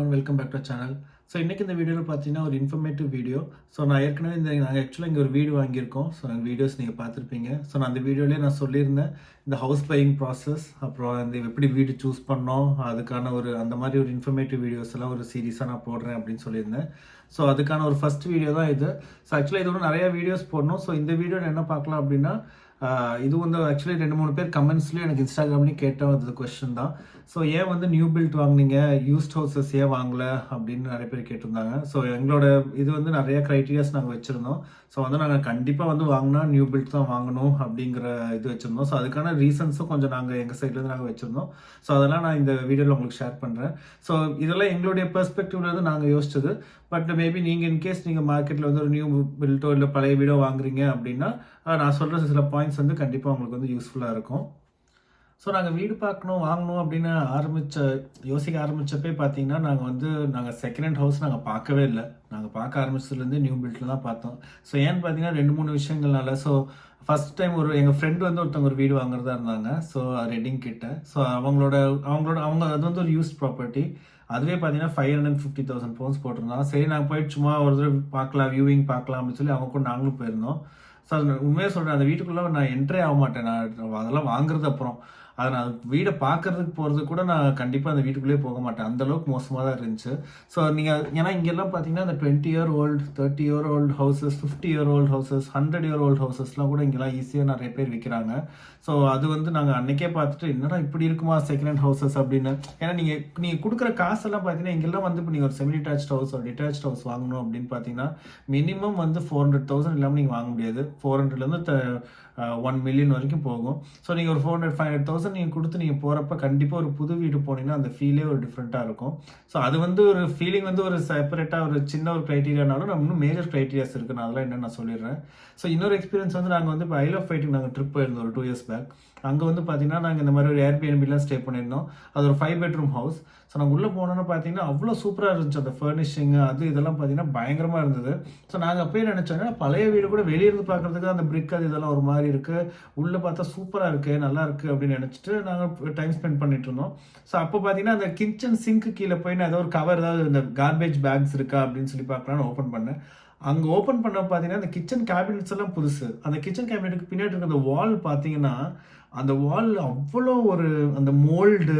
One welcome back to channel so இன்றைக்கி இந்த வீடியோவில் பார்த்தீங்கன்னா ஒரு இன்ஃபர்மேட்டிவ் வீடியோ ஸோ நான் ஏற்கனவே இந்த நாங்கள் ஆக்சுவலாக இங்கே ஒரு வீடு வாங்கியிருக்கோம். ஸோ அந்த வீடியோஸ் நீங்கள் பார்த்துருப்பீங்க. ஸோ நான் அந்த வீடியோலேயே நான் சொல்லியிருந்தேன். இந்த ஹவுஸ் பையிங் ப்ராசஸ் அப்புறம் இந்த எப்படி வீடு சூஸ் பண்ணோம் அதுக்கான ஒரு அந்த மாதிரி ஒரு இன்ஃபர்மேட்டிவ் வீடியோஸ் எல்லாம் ஒரு சீரியஸாக நான் போடுறேன் அப்படின்னு சொல்லியிருந்தேன். ஸோ அதுக்கான ஒரு ஃபஸ்ட் வீடியோ தான் இது. ஸோ ஆக்சுவலாக இதோட நிறைய வீடியோஸ் போடணும். ஸோ இந்த வீடியோவில் என்ன பார்க்கலாம் அப்படின்னா இது வந்து ஆக்சுவலி ரெண்டு மூணு பேர் கமெண்ட்ஸ்லேயும் எனக்கு இன்ஸ்டாகிராம்லேயும் கேட்ட அது கொஸ்டின் தான். ஸோ ஏன் வந்து நியூ பில்ட் வாங்குனீங்க? யூஸ்ட் ஹவுசஸ் ஏன் வாங்கல? அப்படின்னு நிறைய பேர் கேட்டிருந்தாங்க. ஸோ எங்களோட இது வந்து நிறைய க்ரைட்டீரியாஸ் நாங்கள் வச்சுருந்தோம். ஸோ வந்து நாங்கள் கண்டிப்பாக வந்து வாங்கினா நியூ பில்ட் தான் வாங்கணும் அப்படிங்கிற இது வச்சுருந்தோம். ஸோ அதுக்கான ரீசன்ஸும் கொஞ்சம் நாங்கள் எங்கள் சைட்லேருந்து நாங்கள் வச்சுருந்தோம். ஸோ அதெல்லாம் நான் இந்த வீடியோவில் உங்களுக்கு ஷேர் பண்ணுறேன் ஸோ இதெல்லாம் எங்களுடைய பெர்ஸ்பெக்டிவ்லேருந்து நாங்கள் யோசிச்சது. பட் மேபி நீங்கள் இன்கேஸ் நீங்கள் மார்க்கெட்டில் வந்து ஒரு நியூ பில்ட்டோ இல்லை பழைய வீடோ வாங்குறீங்க அப்படின்னா நான் சொல்கிற சில பாயிண்ட்ஸ் வந்து கண்டிப்பாக உங்களுக்கு வந்து யூஸ்ஃபுல்லாக இருக்கும். ஸோ நாங்கள் வீடு பார்க்கணும் வாங்கணும் அப்படின்னு ஆரம்பித்த யோசிக்க ஆரம்பித்தப்பே பார்த்தீங்கன்னா நாங்கள் வந்து நாங்கள் செகண்ட் ஹேண்ட் ஹவுஸ் நாங்கள் பார்க்கவே இல்லை. நாங்கள் பார்க்க ஆரம்பிச்சதுலேருந்து நியூ பில்ட்டில் தான் பார்த்தோம். ஸோ ஏன்னு பார்த்தீங்கன்னா ரெண்டு மூணு விஷயங்கள்னால ஸோ ஃபர்ஸ்ட் டைம் ஒரு எங்கள் ஃப்ரெண்டு வந்து ஒருத்தவங்க ஒரு வீடு வாங்குறதா இருந்தாங்க. ஸோ ரெட்டிங் கிட்ட. ஸோ அவங்களோட அவங்களோட அவங்க அது வந்து ஒரு யூஸ் ப்ராப்பர்ட்டி அதுவே பார்த்தீங்கன்னா five hundred fifty thousand pounds போட்டிருந்தாங்க. சரி நாங்கள் போயிட்டு சும்மா ஒரு தடவை பார்க்கலாம் வியூவிங் பார்க்கலாம் அப்படின்னு சொல்லி அவங்க கூட நாங்களும் போயிருந்தோம். ஸோ உண்மையாக சொல்கிறேன் அந்த வீட்டுக்குள்ளே நான் என்ட்ரே ஆக மாட்டேன். நான் அதெல்லாம் வாங்குறது அப்புறம். அதை நான் வீடை பார்க்கறதுக்கு போகிறது கூட நான் கண்டிப்பாக அந்த வீட்டுக்குள்ளேயே போக மாட்டேன். அந்த அளவுக்கு மோசமாக தான் இருந்துச்சு. ஸோ நீங்கள் ஏன்னா இங்கெல்லாம் பார்த்தீங்கன்னா அந்த twenty year old thirty year old houses fifty year old houses hundred year old ஹவுசஸ்லாம் கூட இங்கெல்லாம் ஈஸியாக நிறைய பேர் விற்கிறாங்க ஸோ அது வந்து நாங்கள் அன்றைக்கே பார்த்துட்டு என்னடா இப்படி இருக்குமா செகண்ட் ஹேண்ட் ஹவுசஸ் அப்படின்னு. ஏன்னா நீங்கள் நீங்கள் கொடுக்குற காசெல்லாம் பார்த்தீங்கன்னா இங்கெல்லாம் வந்து இப்போ நீங்கள் ஒரு செமி டிட்டாச் ஹவுஸ் ஒரு டிட்டாச் ஹவுஸ் வாங்கணும் அப்படின்னு பார்த்தீங்கன்னா மினிமம் வந்து ஃபோர் ஹண்ட்ரட் தௌசண்ட் இல்லாமல் நீங்கள் வாங்க முடியாது. ஃபோர் ஹண்ட்ரட்லேருந்து ஒன் மில்லியன் வரைக்கும் போகும். ஸோ நீங்கள் ஒரு four hundred five hundred thousand நீங்கள் கொடுத்து நீங்கள் போகிறப்ப கண்டிப்பாக ஒரு புது வீடு போனீங்கன்னா அந்த ஃபீலே ஒரு டிஃப்ரெண்ட்டாக இருக்கும். ஸோ அது வந்து ஒரு ஃபீலிங் வந்து ஒரு செப்பரேட்டாக ஒரு சின்ன ஒரு க்ரைட்டீரியானாலும் நம்ம இன்னும் மேஜர் க்ரைட்டீரியாஸ் இருக்குது நான் அதெல்லாம் என்னென்னு நான் சொல்லிடுறேன். ஸோ இன்னொரு எக்ஸ்பீரியன்ஸ் வந்து நாங்கள் வந்து இப்போ ஐ லவ் ஃபைட்டிங் நாங்கள் ட்ரிப் போயிருந்தோம் ஒரு டூ இயர்ஸ் பேக் அங்கே வந்து பார்த்தீங்கன்னா நாங்கள் இந்த மாதிரி ஒரு ஏர்பிஎன்பிலாம் ஸ்டே பண்ணியிருந்தோம். அது ஒரு ஃபைவ் பெட்ரூம் ஹவுஸ் ஸோ நாங்கள் உள்ளே போனோன்னு பார்த்தீங்கன்னா அவ்வளோ சூப்பராக இருந்துச்சு. அந்த ஃபர்னிஷிங் அது இதெல்லாம் பார்த்தீங்கன்னா பயங்கரமாக இருந்தது. ஸோ நாங்கள் அப்போயே நினச்சோன்னா பழைய வீடு கூட வெளியே இருந்து பார்க்குறதுக்கு அந்த பிரிக் அது இதெல்லாம் ஒரு மாதிரி இருக்குது உள்ளே பார்த்தா சூப்பராக இருக்குது நல்லா இருக்குது அப்படின்னு நினச்சிட்டு நாங்கள் டைம் ஸ்பெண்ட் பண்ணிட்டு இருந்தோம். ஸோ அப்போ பார்த்தீங்கன்னா அந்த கிச்சன் சிங்க்கு கீழே போய் நான் ஏதோ ஒரு கவர் ஏதாவது இந்த கார்பேஜ் பேக்ஸ் இருக்கா அப்படின்னு சொல்லி பார்க்கலான்னு ஓப்பன் பண்ணேன். அங்கே ஓப்பன் பண்ண பார்த்தீங்கன்னா அந்த கிச்சன் கேபினட்ஸ் எல்லாம் புதுசு. அந்த கிச்சன் கேபினெட்டுக்கு பின்னாடி இருக்க அந்த வால் பார்த்தீங்கன்னா அந்த வால் அவ்வளோ ஒரு அந்த மோல்டு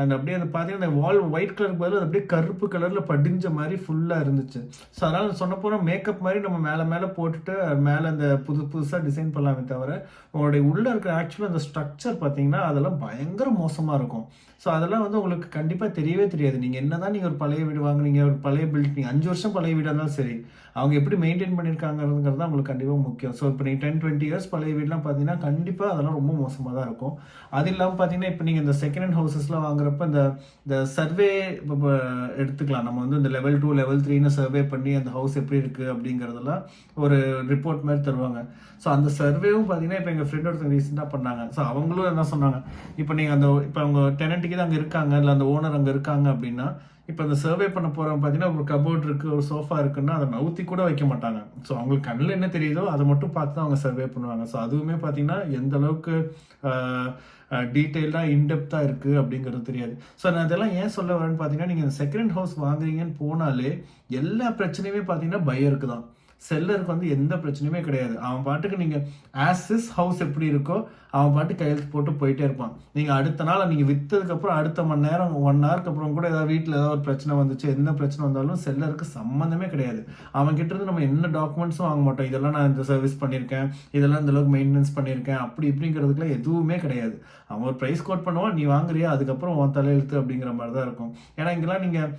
அண்ட் அப்படியே அந்த பார்த்தீங்கன்னா அந்த வால் ஒயிட் கலருக்கு பதில் அது அப்படியே கருப்பு கலரில் படிஞ்ச மாதிரி ஃபுல்லாக இருந்துச்சு. ஸோ அதனால் சொன்ன போனால் மேக்கப் மாதிரி நம்ம மேலே மேலே போட்டுட்டு மேலே அந்த புது புதுசாக டிசைன் பண்ணலாமே தவிர உங்களுடைய உள்ளே இருக்கிற ஆக்சுவலாக அந்த ஸ்ட்ரக்சர் பார்த்தீங்கன்னா அதெல்லாம் பயங்கர மோசமாக இருக்கும். ஸோ அதெல்லாம் வந்து உங்களுக்கு கண்டிப்பாக தெரியவே தெரியாது. நீங்கள் என்ன தான் நீங்கள் ஒரு பழைய வீடு வாங்குனீங்க ஒரு பழைய பில்டிங் நீங்கள் அஞ்சு வருஷம் பழைய வீடாக இருந்தாலும் சரி. அவங்க எப்படி மெயின்டைன் பண்ணியிருக்காங்கிறது தான் உங்களுக்கு கண்டிப்பாக முக்கியம். ஸோ இப்போ நீங்கள் டென் டுவெண்ட்டி இயர்ஸ் பழைய வீடுலாம் பார்த்தீங்கன்னா கண்டிப்பாக அதெல்லாம் ரொம்ப மோசமாக தான் இருக்கும். அது இல்லாமல் பார்த்தீங்கன்னா இப்போ நீங்கள் இந்த செகண்ட் ஹேண்ட் ஹவுசஸ்லாம் வாங்குறப்ப இந்த இந்த சர்வே இப்போ எடுத்துக்கலாம். நம்ம வந்து இந்த லெவல் டூ லெவல் த்ரீன்னு சர்வே பண்ணி அந்த ஹவுஸ் எப்படி இருக்குது அப்படிங்கிறதெல்லாம் ஒரு ரிப்போர்ட் மாதிரி தருவாங்க. ஸோ அந்த சர்வேவும் பார்த்தீங்கன்னா இப்போ எங்கள் ஃப்ரெண்ட் ஒருத்தங்க ரீசெண்டாக பண்ணாங்க. ஸோ அவங்களும் என்ன சொன்னாங்க. இப்போ நீங்கள் அந்த இப்போ அவங்க டெனண்ட்டுக்கு தான் அங்கே இருக்காங்க இல்லை அந்த ஓனர் அங்கே இருக்காங்க அப்படின்னா இப்போ அந்த சர்வே பண்ண போகிறவங்க பார்த்தீங்கன்னா ஒரு கபோர்ட் இருக்குது ஒரு சோஃபா இருக்குன்னா அதை நவுத்தி கூட வைக்க மாட்டாங்க. ஸோ அவங்களுக்கு கண்ணில் என்ன தெரியுதோ அதை மட்டும் பார்த்து தான் அவங்க சர்வே பண்ணுவாங்க. ஸோ அதுவுமே பார்த்தீங்கன்னா எந்த அளவுக்கு டீட்டெயிலாக இன்டெப்த்தாக இருக்குது அப்படிங்கிறது தெரியாது. ஸோ நான் இதெல்லாம் ஏன் சொல்ல வரேன்னு பார்த்தீங்கன்னா நீங்கள் செகண்ட் ஹவுஸ் வாங்குறீங்கன்னு போனாலே எல்லா பிரச்சனையுமே பார்த்தீங்கன்னா பயருக்கு தான். செல்லருக்கு வந்து எந்த பிரச்சனையுமே கிடையாது. அவன் பாட்டுக்கு நீங்கள் ஆசிஸ் ஹவுஸ் எப்படி இருக்கோ அவன் பாட்டு கையெழுத்து போட்டு போயிட்டே இருப்பான். நீங்கள் அடுத்த நாள் நீங்கள் விற்றதுக்கப்புறம் அடுத்த மணி நேரம் ஒன் ஹவருக்கு அப்புறம் கூட ஏதாவது வீட்டில் ஏதாவது ஒரு பிரச்சனை வந்துச்சு எந்த பிரச்சனை வந்தாலும் செல்லருக்கு சம்மந்தமே கிடையாது. அவன் கிட்ட இருந்து நம்ம என்ன டாக்குமெண்ட்ஸும் வாங்க மாட்டோம். இதெல்லாம் நான் இந்த சர்வீஸ் பண்ணியிருக்கேன். இதெல்லாம் இந்த அளவுக்கு மெயின்டெனன்ஸ் பண்ணியிருக்கேன். அப்படி இப்படிங்கிறதுக்குலாம் எதுவுமே கிடையாது. அவன் ஒரு ப்ரைஸ் கோட் பண்ணுவான். நீ வாங்குறியா? அதுக்கப்புறம் உன் தலையெழுத்து அப்படிங்கிற மாதிரி தான் இருக்கும். ஏன்னா இங்கெல்லாம் நீங்கள்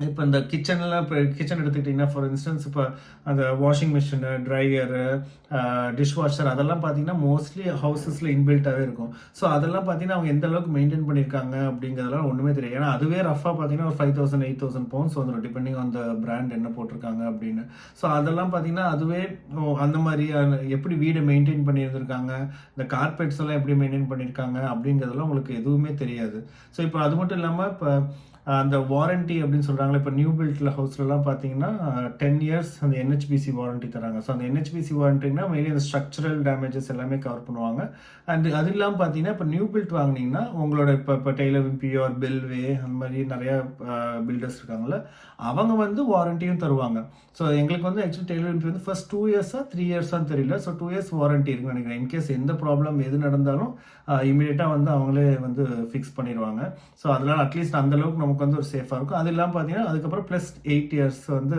இப்போ இந்த கிச்சன்லாம் இப்போ கிச்சன் எடுத்துக்கிட்டிங்கன்னா ஃபார் இன்ஸ்டன்ஸ் இப்போ அந்த washing machine dryer dish washer அதெல்லாம் பார்த்தீங்கன்னா மோஸ்ட்லி ஹவுசஸில் இன்பில்ட்டாகவே இருக்கும். ஸோ அதெல்லாம் பார்த்தீங்கன்னா அவங்க எந்த அளவுக்கு மெயின்டைன் பண்ணியிருக்காங்க அப்படிங்கிறதெல்லாம் ஒன்றுமே தெரியாது. ஏன்னா அதுவே ரஃபாக பார்த்தீங்கன்னா ஒரு five thousand eight thousand pounds வந்துடும் டிபெண்டிங் அந்த பிராண்ட் என்ன போட்டிருக்காங்க அப்படின்னு. ஸோ அதெல்லாம் பார்த்தீங்கன்னா அதுவே அந்த மாதிரியான எப்படி வீடை மெயின்டைன் பண்ணியிருந்திருக்காங்க இந்த கார்பெட்ஸ் எல்லாம் எப்படி மெயின்டைன் பண்ணியிருக்காங்க அப்படிங்கிறதெல்லாம் உங்களுக்கு எதுவுமே தெரியாது. ஸோ இப்போ அது மட்டும் இல்லாமல் இப்போ அந்த வாரண்டி அப்படின்னு சொல்கிறாங்களே இப்போ நியூ பில்டில் ஹவுஸ்லலாம் பார்த்தீங்கன்னா டென் இயர்ஸ் அந்த என்ஹெச்பிசி வாரண்டி தராங்க. ஸோ அந்த என்ஹெச்பிசி வாரண்டினா மெயின்லி அந்த ஸ்ட்ரக்சரல் டேமேஜஸ் எல்லாமே கவர் பண்ணுவாங்க. அண்ட் அது இல்லாமல் பார்த்தீங்கன்னா இப்போ நியூ பில்ட் வாங்குனீங்கன்னா உங்களோட இப்போ இப்போ டெய்லர் பியூர் பெல்வே அந்த மாதிரி நிறையா பில்டர்ஸ் இருக்காங்கள அவங்க வந்து வாரண்டியும் தருவாங்க. ஸோ எங்களுக்கு வந்து ஆக்சுவலி டெய்லர் வந்து ஃபர்ஸ்ட் டூ இயர்ஸாக த்ரீ இயர்ஸான்னு தெரியல. ஸோ டூ இயர்ஸ் வாரண்டி இருக்குன்னு நினைக்கிறேன். இன்கேஸ் எந்த ப்ராப்ளம் எது நடந்தாலும் இமீடியட்டாக வந்து அவங்களே வந்து ஃபிக்ஸ் பண்ணிடுவாங்க. ஸோ அதனால் அட்லீஸ்ட் அந்தளவுக்கு நம்ம நமக்கு வந்து ஒரு சேஃபாக இருக்கும். அது இல்லாமல் பார்த்தீங்கன்னா அதுக்கப்புறம் ப்ளஸ் எயிட் இயர்ஸ் வந்து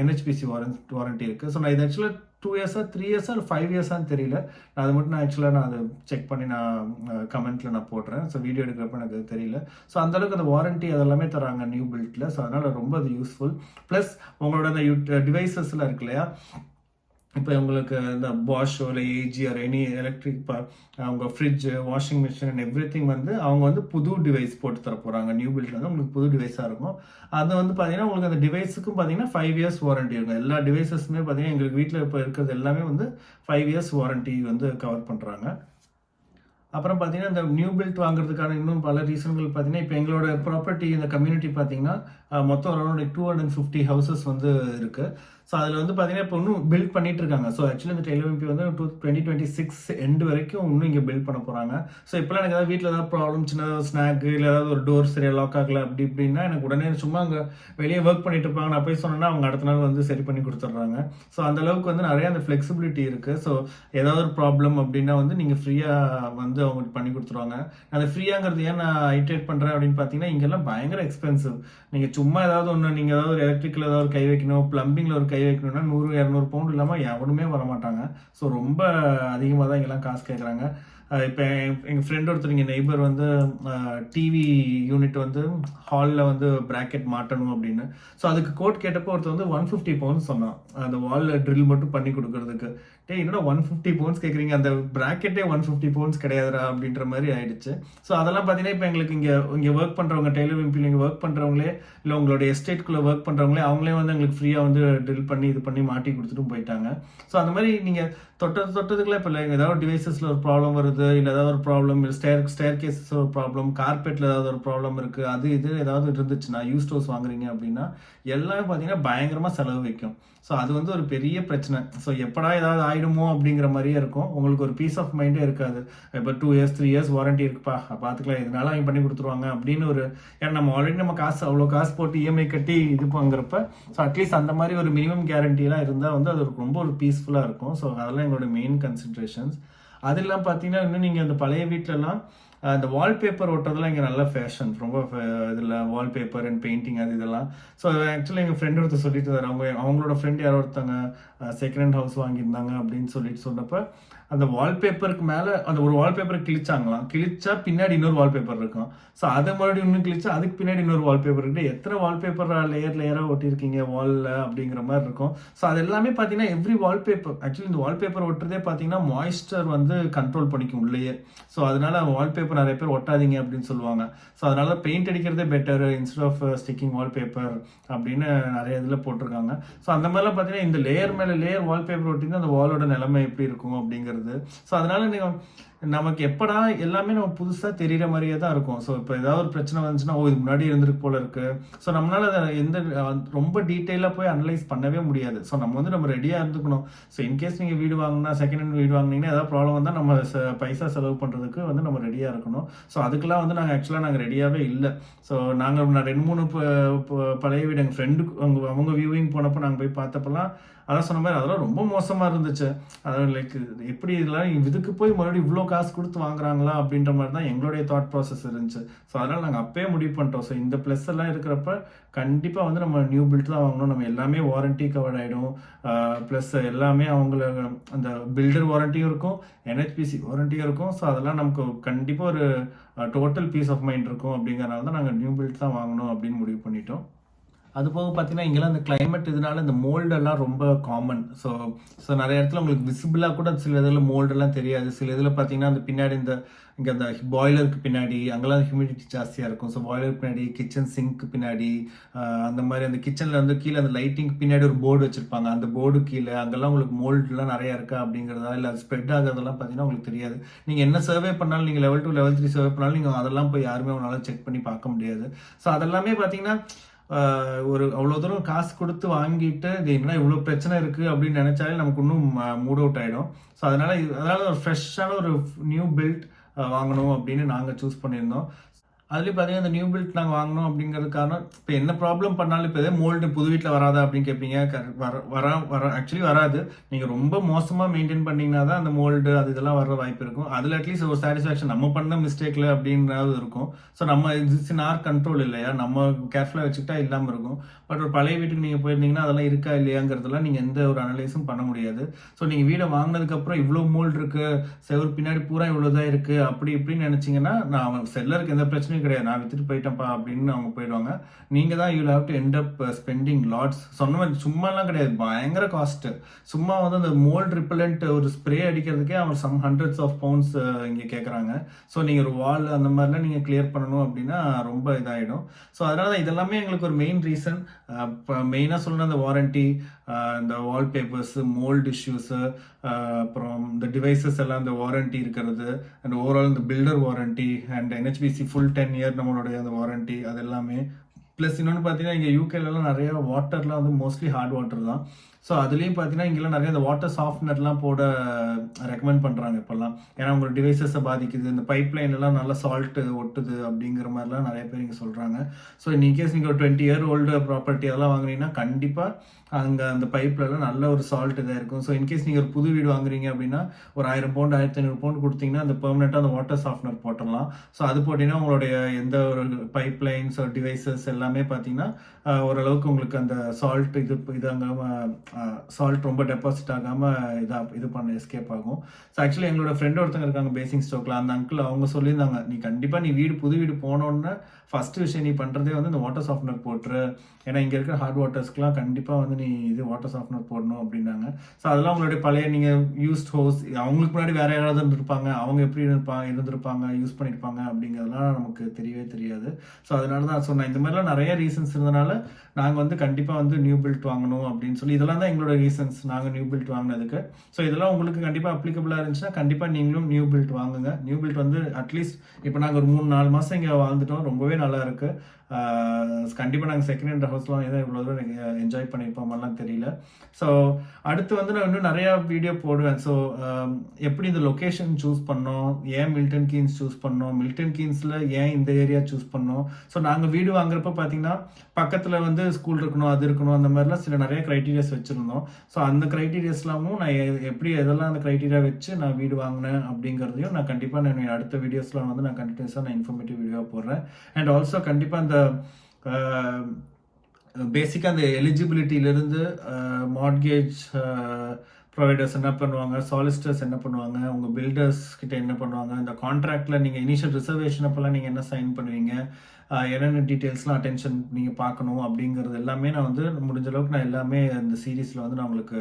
என்ஹெச்பிசி வாரண்ட் வாரண்ட்டி இருக்குது ஸோ நான் இது ஆக்சுவலாக டூ இயர்ஸாக த்ரீ இயர்ஸாக இல்லை ஃபைவ் இயர்ஸான்னு தெரியல. நான் அது மட்டும் நான் ஆக்சுவலாக நான் அதை செக் பண்ணி நான் கமெண்ட்டில் நான் போடுறேன் ஸோ வீடியோ எடுக்கிறப்ப எனக்கு தெரியல. ஸோ அந்தளவுக்கு அந்த வாரண்ட்டி அதெல்லாமே தராங்க நியூ பில்ட்டில் ஸோ அதனால் ரொம்ப அது யூஸ்ஃபுல் ப்ளஸ் உங்களோட அந்த யூ டிவைசஸ்லாம் இருக்கு இல்லையா? இப்போ உங்களுக்கு இந்த பாஷோ இல்லை ஏஜிஆர் எனி எலக்ட்ரிக் அவங்க fridge washing machine and everything வந்து அவங்க வந்து புது டிவைஸ் போட்டு தர போகிறாங்க நியூ பில்டில் வந்து உங்களுக்கு புது டிவைஸாக இருக்கும். அது வந்து பார்த்தீங்கன்னா உங்களுக்கு அந்த டிவைஸுக்கும் பார்த்தீங்கன்னா ஃபைவ் இயர்ஸ் வாரண்டி இருக்கும். எல்லா டிவைசஸுமே பார்த்தீங்கன்னா எங்களுக்கு வீட்டில் இப்போ இருக்கிறது எல்லாமே வந்து ஃபைவ் இயர்ஸ் வாரண்டி வந்து கவர் பண்ணுறாங்க அப்புறம் பார்த்தீங்கன்னா இந்த நியூ பில்ட் வாங்குறதுக்கான இன்னும் பல ரீசன்கள் பார்த்தீங்கன்னா இப்போ எங்களோட ப்ராப்பர்ட்டி இந்த கம்யூனிட்டி பார்த்தீங்கன்னா மொத்தம் around two hundred fifty houses வந்து இருக்குது ஸோ அதில் வந்து பார்த்தீங்கன்னா இப்போ இன்னும் பில்ட் பண்ணிட்டு இருக்காங்க ஸோ ஆக்சுவலி இந்த டெலிவரி வந்து two twenty twenty six end வரைக்கும் இன்னும் இங்கே பில்ட் பண்ண போகிறாங்க ஸோ இப்போலாம் எனக்கு ஏதாவது வீட்டில் ஏதாவது ப்ராப்ளம் சின்ன ஸ்நாக்கு இல்லை ஏதாவது ஒரு டோர் சரியா லாக் ஆகல அப்படி இப்படின்னா எனக்கு உடனே சும்மா அங்கே வெளியே ஒர்க் பண்ணிட்டு இருப்பாங்க. நான் போய் சொன்னேன்னா அவங்க அடுத்த நாள் வந்து சரி பண்ணி கொடுத்துட்றாங்க. ஸோ அந்த அளவுக்கு வந்து நிறைய அந்த ஃப்ளெக்சிபிலிட்டி இருக்குது ஸோ ஏதாவது ஒரு ப்ராப்ளம் அப்படின்னா வந்து நீங்கள் ஃப்ரீயாக வந்து அவங்க பண்ணி கொடுத்துருவாங்க. அந்த ஃப்ரீயாங்கிறது ஏன் நான் ஐட்ரேட் பண்ணுறேன் அப்படின்னு பார்த்தீங்கன்னா இங்கெல்லாம் பயங்கர எக்ஸ்பென்சிவ் நீங்கள் சும்மா ஏதாவது ஒன்று நீங்கள் ஏதாவது ஒரு எலக்ட்ரிக்கில் ஏதாவது ஒரு கை வைக்கணும் ப்ளம்பிங்கில் ஒரு கை வைக்கணும்னா நூறு இரநூறு பவுண்ட் இல்லாமல் எவனுமே வர மாட்டாங்க ஸோ ரொம்ப அதிகமாக தான் இங்கெல்லாம் காசு கேட்குறாங்க இப்போ எங்கள் ஃப்ரெண்ட் ஒருத்தர் இங்கே நெய்பர் வந்து டிவி யூனிட் வந்து ஹாலில் வந்து ப்ராக்கெட் மாட்டணும் அப்படின்னு. ஸோ அதுக்கு கோட் கேட்டப்போ ஒருத்தர் வந்து ஒன் ஃபிஃப்டி பவுண்ட்ஸ் சொன்னான். அந்த வாலில் ட்ரில் மட்டும் பண்ணி கொடுக்கறதுக்கு. டே என்னடா ஒன் ஃபிஃப்டி பவுன்ஸ் கேட்குறீங்க அந்த ப்ராக்கெட்டே ஒன் ஃபிஃப்டி பவுன்ஸ் கிடையாதுடா அப்படின்ற மாதிரி ஆயிடுச்சு. ஸோ அதெல்லாம் பார்த்தீங்கன்னா இப்போ எங்களுக்கு இங்கே இங்கே ஒர்க் பண்ணுறவங்க டெய்லர் விம்பில் இங்கே ஒர்க் பண்ணுறவங்களே இல்லை உங்களோட எஸ்டேட்குள்ளே ஒர்க் பண்ணுறவங்களே அவங்களே வந்து எங்களுக்கு ஃப்ரீயாக வந்து ட்ரில் பண்ணி இது பண்ணி மாட்டி கொடுத்துட்டும் போயிட்டாங்க. ஸோ அந்த மாதிரி நீங்கள் தொட்டது தொட்டதுக்குள்ள இப்போ இல்லை. ஏதாவது டிவைசஸில் ஒரு ப்ராப்ளம் வருது இல்லை ஏதாவது ஒரு ப்ராப்ளம் ஸ்டேர் ஸ்டேர் கேஸஸ் ஒரு ப்ராப்ளம் கார்பெட்டில் ஏதாவது ஒரு ப்ராப்ளம் இருக்குது அது இது ஏதாவது இருந்துச்சுன்னா யூஸ் ஸ்டோர்ஸ் வாங்குறீங்க அப்படின்னா எல்லாமே பார்த்தீங்கன்னா பயங்கரமாக செலவு வைக்கும். ஸோ அது வந்து ஒரு பெரிய பிரச்சனை. ஸோ எப்படா ஏதாவது ஆகிடுமோ அப்படிங்கிற மாதிரியே இருக்கும். உங்களுக்கு ஒரு பீஸ் ஆஃப் மைண்டே இருக்காது. இப்போ two years three years warranty இருக்குப்பா. பார்த்துக்கலாம் இதனால அவங்க பண்ணி கொடுத்துருவாங்க அப்படின்னு ஒரு ஏன்னா நம்ம ஆல்ரெடி நம்ம காசு அவ்வளோ காசு போட்டு இஎம்ஐ கட்டி இது பண்ணுறப்ப ஸோ அட்லீஸ்ட் அந்த மாதிரி ஒரு மினிமம் கேரண்டிலாம் இருந்தால் வந்து அது ரொம்ப ஒரு பீஸ்ஃபுல்லாக இருக்கும். ஸோ அதெல்லாம் எங்களோட மெயின் கன்சிட்ரேஷன்ஸ் அது பார்த்தீங்கன்னா இன்னும் நீங்கள் அந்த பழைய வீட்டிலலாம் அந்த வால்பேப்பர் ஒட்டுறதுலாம் இங்கே நல்ல ஃபேஷன் ரொம்ப இதில் வால்பேப்பர் அண்ட் பெயிண்டிங் அது இதெல்லாம். ஸோ ஆக்சுவலி எங்கள் ஃப்ரெண்டு ஒருத்தர் சொல்லிட்டு இருந்தார். அவங்க அவங்களோட ஃப்ரெண்ட் யாரோ ஒருத்தவங்க செகண்ட் ஹேண்ட் ஹவுஸ் வாங்கியிருந்தாங்க அப்படின்னு சொல்லிட்டு சொன்னப்போ அந்த வால்பேப்பருக்கு மேலே அந்த ஒரு வால்பேப்பரை கிழிச்சாங்களாம். கிழிச்சா பின்னாடி இன்னொரு வால்பேப்பர் இருக்கும். ஸோ அதை மறுபடியும் இன்னும் கிழிச்சா அதுக்கு பின்னாடி இன்னொரு வால்பேப்பர் இருக்குது எத்தனை வால்பேப்பர் லேயர் லேயராக ஒட்டியிருக்கீங்க வாலில் அப்படிங்கிற மாதிரி இருக்கும். ஸோ அது எல்லாமே பார்த்தீங்கன்னா எவ்ரி வால்பேப்பர் ஆக்சுவலி இந்த வால்பேப்பர் ஒட்டுறதே பார்த்தீங்கன்னா மாய்ஸ்டர் வந்து கண்ட்ரோல் பண்ணிக்கும் உள்ளேயே. ஸோ அதனால வால்பேப்பர் நிறைய பேர் ஒட்டாதீங்க அப்படின்னு சொல்லுவாங்க. ஸோ அதனால paint அடிக்கிறதே better instead of sticking wallpaper அப்படின்னு நிறைய இதில் போட்டிருக்காங்க. ஸோ அந்த மாதிரிலாம் பார்த்தீங்கன்னா இந்த லேயர் மேலே லேயர் வால்பேப்பர் ஒட்டிங்கன்னா அந்த வாலோட நிலைமை எப்படி இருக்கும் அப்படிங்கிறது. ஸோ அதனால நீங்கள் நமக்கு எப்படா எல்லாமே நம்ம புதுசாக தெரிகிற மாதிரியே தான் இருக்கும். ஸோ இப்போ ஏதாவது ஒரு பிரச்சனை வந்துச்சுன்னா ஓ இது முன்னாடி இருந்திருக்கு போல இருக்கு. ஸோ நம்மளால அதை எந்த ரொம்ப டீட்டெயிலாக போய் அனலைஸ் பண்ணவே முடியாது. ஸோ நம்ம வந்து நம்ம ரெடியாக இருந்துக்கணும். ஸோ இன்கேஸ் நீங்கள் வீடு வாங்கினா செகண்ட் ஹேண்ட் வீடு வாங்கினீங்கன்னா ஏதாவது ப்ராப்ளம் வந்தால் நம்ம பைசா செலவு பண்ணுறதுக்கு வந்து நம்ம ரெடியாக இருக்கணும். ஸோ அதுக்கெல்லாம் வந்து நாங்கள் ஆக்சுவலாக நாங்கள் ரெடியாகவே இல்லை. ஸோ நாங்கள் நான் ரெண்டு மூணு ப- பழைய வீடு எங்கள் ஃப்ரெண்டுக்கு அவங்க அவங்க வியூவிங் போனப்போ நாங்கள் போய் பார்த்தப்பெல்லாம் அதான் சொன்ன மாதிரி அதெல்லாம் ரொம்ப மோசமாக இருந்துச்சு. அதாவது லைக் எப்படி இதெல்லாம் இதுக்கு போய் மறுபடியும் இவ்வளோ காசு கொடுத்து வாங்குறாங்களா? அப்படின்ற மாதிரி தான் எங்களுடைய தாட் ப்ராசஸ் இருந்துச்சு. ஸோ அதனால் நாங்கள் அப்பயே முடிவு பண்ணிட்டோம். ஸோ இந்த ப்ளஸ் எல்லாம் இருக்கிறப்ப கண்டிப்பாக வந்து நம்ம நியூ பில்ட் தான் வாங்கணும். நம்ம எல்லாமே வாரண்டி கவர் ஆகிடும் ப்ளஸ் எல்லாமே அவங்கள அந்த பில்டர் வாரண்டியும் இருக்கும் என்ஹெச்பிசி வாரண்ட்டியும் இருக்கும். ஸோ அதெல்லாம் நமக்கு கண்டிப்பாக ஒரு டோட்டல் பீஸ் ஆஃப் மைண்ட் இருக்கும். அப்படிங்கிறனால தான் நாங்கள் நியூ பில்ட் தான் வாங்கணும் அப்படின்னு முடிவு பண்ணிட்டோம். அது போக பார்த்தீங்கன்னா இங்கெல்லாம் இந்த கிளைமேட் இதனால இந்த மோல்டெல்லாம் ரொம்ப காமன் ஸோ ஸோ நிறைய இடத்துல உங்களுக்கு விசிபிளாக கூட சில இதில் மோல்டெல்லாம் தெரியாது. சில இதில் பார்த்தீங்கன்னா அந்த பின்னாடி இந்த இங்கே அந்த பாய்லருக்கு பின்னாடி அங்கெல்லாம் ஹியூமிடிட்டி ஜாஸ்தியாக இருக்கும். ஸோ பாய்லருக்கு பின்னாடி கிச்சன் சிங்க்கு பின்னாடி அந்த மாதிரி அந்த கிச்சனில் வந்து கீழே அந்த லைட்டிங் பின்னாடி ஒரு போர்டு வச்சுருப்பாங்க. அந்த போர்டு கீழே அங்கெல்லாம் உங்களுக்கு மோல்டுலாம் நிறையா இருக்கா அப்படிங்கிறதா இல்லை அது ஸ்ப்ரெட் ஆகிறதெல்லாம் பார்த்தீங்கன்னா உங்களுக்கு தெரியாது. நீங்கள் என்ன சர்வே பண்ணாலும் நீங்கள் level two level three survey பண்ணாலும் நீங்கள் அதெல்லாம் போய் யாருமே உங்களால் செக் பண்ணி பார்க்க முடியாது. ஸோ அதெல்லாமே பார்த்தீங்கன்னா ஒரு அவ்வளோ தூரம் காசு கொடுத்து வாங்கிட்டு இது என்ன இவ்வளோ பிரச்சனை இருக்குது அப்படின்னு நினச்சாலே நமக்கு இன்னும் மூட் அவுட் ஆகிடும் ஸோ அதனால் அதனால் ஒரு ஃப்ரெஷ்ஷான ஒரு நியூ பில்ட் வாங்கணும் அப்படின்னு நாங்கள் சூஸ் பண்ணியிருந்தோம். அதுலேயும் பார்த்தீங்கன்னா இந்த நியூ பில்ட் நாங்கள் வாங்கினோம் அப்படிங்கிறது காரணம் இப்போ என்ன ப்ராப்ளம் பண்ணாலும் இப்போ மோல்டு புது வீட்டில் வராதா அப்படின்னு கேட்பீங்க வர வர வர ஆக்சுவலி வராது. நீங்கள் ரொம்ப மோசமாக மெயின்டைன் பண்ணிங்கன்னா தான் அந்த மோல்டு அது இதெல்லாம் வர வாய்ப்பு இருக்கும். அதில் அட்லீஸ்ட் ஒரு சாட்டிஸ்ஃபேக்ஷன் நம்ம பண்ண மிஸ்டேக்கில் அப்படின்றது இருக்கும். ஸோ நம்ம இட்ஸ் இன் ஆர் கண்ட்ரோல் இல்லையா? நம்ம கேர்ஃபுல்லாக வச்சுக்கிட்டா இல்லாமல் இருக்கும். பட் ஒரு பழைய வீட்டுக்கு நீங்கள் போயிருந்தீங்கன்னா அதெல்லாம் இருக்கா இல்லையாங்கிறதெல்லாம் நீங்கள் எந்த ஒரு அனலைஸும் பண்ண முடியாது. ஸோ நீங்கள் வீடை வாங்கினதுக்கப்புறம் இவ்வளோ மோல்டு இருக்குது செவர் பின்னாடி பூரா இவ்வளோ தான் இருக்குது அப்படி இப்படின்னு நினச்சிங்கன்னா நான் செல்லருக்கு எந்த பிரச்சனையும் கிடையாது. நான் வித்துட்டு போயிட்டேன்ப்பா அப்படின்னு அவங்க போயிடுவாங்க. நீங்கள் தான் you have to end up spending lots சொன்ன மாதிரி சும்மாலாம் கிடையாது. பயங்கர காஸ்ட்டு சும்மா வந்து அந்த மோல்ட் ரிப்பலண்ட் ஒரு spray அடிக்கிறதுக்கே over some hundreds of pounds uh, இங்கே கேட்குறாங்க ஸோ நீங்கள் ஒரு வால் அந்த மாதிரிலாம் நீங்கள் கிளியர் பண்ணணும் அப்படின்னா ரொம்ப இதாகிடும் ஸோ அதனால தான் இதெல்லாமே எங்களுக்கு ஒரு மெயின் ரீசன் uh, இப்போ மெயினாக சொல்லணும் அந்த வாரண்டி uh, இந்த வால்பேப்பர்ஸு மோல்டு இஷ்யூஸு அப்புறம் இந்த டிவைசஸ் எல்லாம் இந்த வாரண்டி இருக்கிறது. அண்ட் ஓவரால் இந்த builder warranty and NHBC full ten year நம்மளுடைய அந்த வாரண்ட்டி அது எல்லாமே ப்ளஸ் இன்னொன்று பார்த்தீங்கன்னா இங்கே யூகேலலாம் நிறைய வாட்டர்லாம் வந்து மோஸ்ட்லி ஹார்ட் வாட்டர் தான். ஸோ அதுலேயும் பார்த்தீங்கன்னா இங்கெல்லாம் நிறைய இந்த வாட்டர் சாஃப்ட்னர்லாம் போட ரெக்கமெண்ட் பண்ணுறாங்க இப்போல்லாம். ஏன்னா உங்களோட டிவைசஸை பாதிக்குது. இந்த பைப் லைன்லாம் நல்லா சால்ட்டு ஒட்டுது அப்படிங்கிற மாதிரிலாம் நிறைய பேர் இங்கே சொல்கிறாங்க ஸோ இன்கேஸ் நீங்கள் ஒரு டுவெண்ட்டி இயர் ஓல்டு ப்ராப்பர்ட்டி அதெல்லாம் வாங்குனீங்கன்னா கண்டிப்பாக அங்கே அந்த பைப்லலாம் நல்ல ஒரு சால்ட் இதாக இருக்கும். ஸோ இன்கேஸ் நீங்கள் ஒரு புது வீடு வாங்குறீங்க அப்படின்னா ஒரு ஆயிரம் பவுண்ட் ஆயிரத்தி ஐநூறு பவுண்ட் கொடுத்தீங்கன்னா அந்த பெர்மனெண்ட்டாக அந்த வாட்டர் சாஃப்ட்னர் போட்டுடலாம். ஸோ அது போட்டிங்கன்னா உங்களுடைய எந்த ஒரு பைப் லைன்ஸ் டிவைசஸ் எல்லாமே பார்த்தீங்கன்னா ஓரளவுக்கு உங்களுக்கு அந்த சால்ட் இது இதாங்க சால்ட் ரொம்ப டெபாசிட் ஆகாமல் இதாக இது பண்ண எஸ்கேப் ஆகும். ஸோ ஆக்சுவலி எங்களோட ஃப்ரெண்ட் ஒருத்தங்க இருக்காங்க பேசிங் ஸ்டோக்கில் அந்த அங்கிள் அவங்க சொல்லியிருந்தாங்க நீ கண்டிப்பாக நீ வீடு புது வீடு போனோன்னே ஃபஸ்ட்டு விஷயம் நீ பண்ணுறதே வந்து இந்த வாட்டர் சாஃப்ட்னர் போட்டுரு. ஏன்னா இங்கே இருக்கிற ஹார்ட் வாட்டர்ஸ்க்குலாம் கண்டிப்பாக வந்து நீ இது வாட்டர் சாஃப்ட்னர் போடணும் அப்படின்னாங்க. ஸோ அதெல்லாம் உங்களுடைய பழைய நீங்கள் யூஸ்ட் ஹோஸ் அவங்களுக்கு முன்னாடி வேறு யாராவது இருந்திருப்பாங்க அவங்க எப்படி இருப்பாங்க இருந்திருப்பாங்க யூஸ் பண்ணியிருப்பாங்க அப்படிங்கிறதுலாம் நமக்கு தெரியவே தெரியாது. ஸோ அதனால தான் சொன்னேன் இந்த மாதிரிலாம் நிறைய ரீசன்ஸ் இருந்தனால நாங்கள் வந்து கண்டிப்பாக வந்து நியூ பில்ட் வாங்கணும் அப்படின்னு சொல்லி இதெல்லாம் தான் எங்களோட ரீசன்ஸ் நாங்கள் நியூ பில்ட் வாங்கினதுக்கு. ஸோ இதெல்லாம் உங்களுக்கு கண்டிப்பாக அப்ளிகபிளாக இருந்துச்சுன்னா கண்டிப்பாக நீங்களும் நியூ பில்ட் வாங்குங்க. நியூ பில்ட் வந்து அட்லீஸ்ட் இப்போ நாங்கள் ஒரு மூணு நாலு மாதம் இங்கே வாழ்ந்துட்டோம். ரொம்பவே நல்லா இருக்கு. கண்டிப்பாக நாங்கள் செகண்ட் ஹேண்ட் ஹவுஸ்லாம் எதாவது இவ்வளோ தூரம் என்ஜாய் பண்ணியிருப்போமெல்லாம் தெரியல. ஸோ அடுத்து வந்து நான் இன்னும் நிறையா வீடியோ போடுவேன். ஸோ எப்படி இந்த லொக்கேஷன் சூஸ் பண்ணோம்? ஏன் மில்டன் கீன்ஸ் சூஸ் பண்ணோம்? மில்டன் கீன்ஸில் ஏன் இந்த ஏரியா சூஸ் பண்ணோம்? ஸோ நாங்கள் வீடு வாங்குறப்ப பார்த்தீங்கன்னா பக்கத்தில் வந்து ஸ்கூல் இருக்கணும் அது இருக்கணும் அந்த மாதிரிலாம் சில நிறைய க்ரைட்டீரியாஸ் வச்சுருந்தோம். ஸோ அந்த க்ரைட்டீரியாஸ்லாமும் நான் எ- எப்படி எதெல்லாம் அந்த க்ரைட்டீரியா வச்சு நான் வீடு வாங்கினேன் அப்படிங்கிறதையும் நான் கண்டிப்பாக நான் அடுத்த வீடியோஸ்லாம் வந்து நான் கண்டினியூஸாக நான் இன்ஃபர்மேட்டிவ் வீடியோவாக போடுறேன். அண்ட் ஆல்சோ கண்டிப்பாக அந்த பேசிக்காக அந்த எலிஜிபிலிட்டியிலேருந்து மாட்கேஜ் ப்ரொவைடர்ஸ் என்ன பண்ணுவாங்க? சாலிஸ்டர்ஸ் என்ன பண்ணுவாங்க? உங்கள் பில்டர்ஸ் கிட்ட என்ன பண்ணுவாங்க? இந்த கான்ட்ராக்டில் நீங்கள் இனிஷியல் ரிசர்வேஷன் அப்போல்லாம் நீங்கள் என்ன சைன் பண்ணுவீங்க? என்னென்ன டீட்டெயில்ஸ்லாம் அட்டென்ஷன் நீங்கள் பார்க்கணும்? அப்படிங்கிறது எல்லாமே நான் வந்து முடிஞ்ச அளவுக்கு நான் எல்லாமே இந்த சீரீஸில் வந்து நான் உங்களுக்கு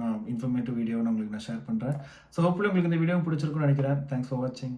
நான் இன்ஃபர்மேட்டிவ் வீடியோ நான் உங்களுக்கு நான் ஷேர் பண்ணுறேன் ஸோ ஹோப்ஃபுல்லி உங்களுக்கு இந்த வீடியோ பிடிச்சிருக்கும்னு நினைக்கிறேன். தேங்க்ஸ் ஃபார் வாட்சிங்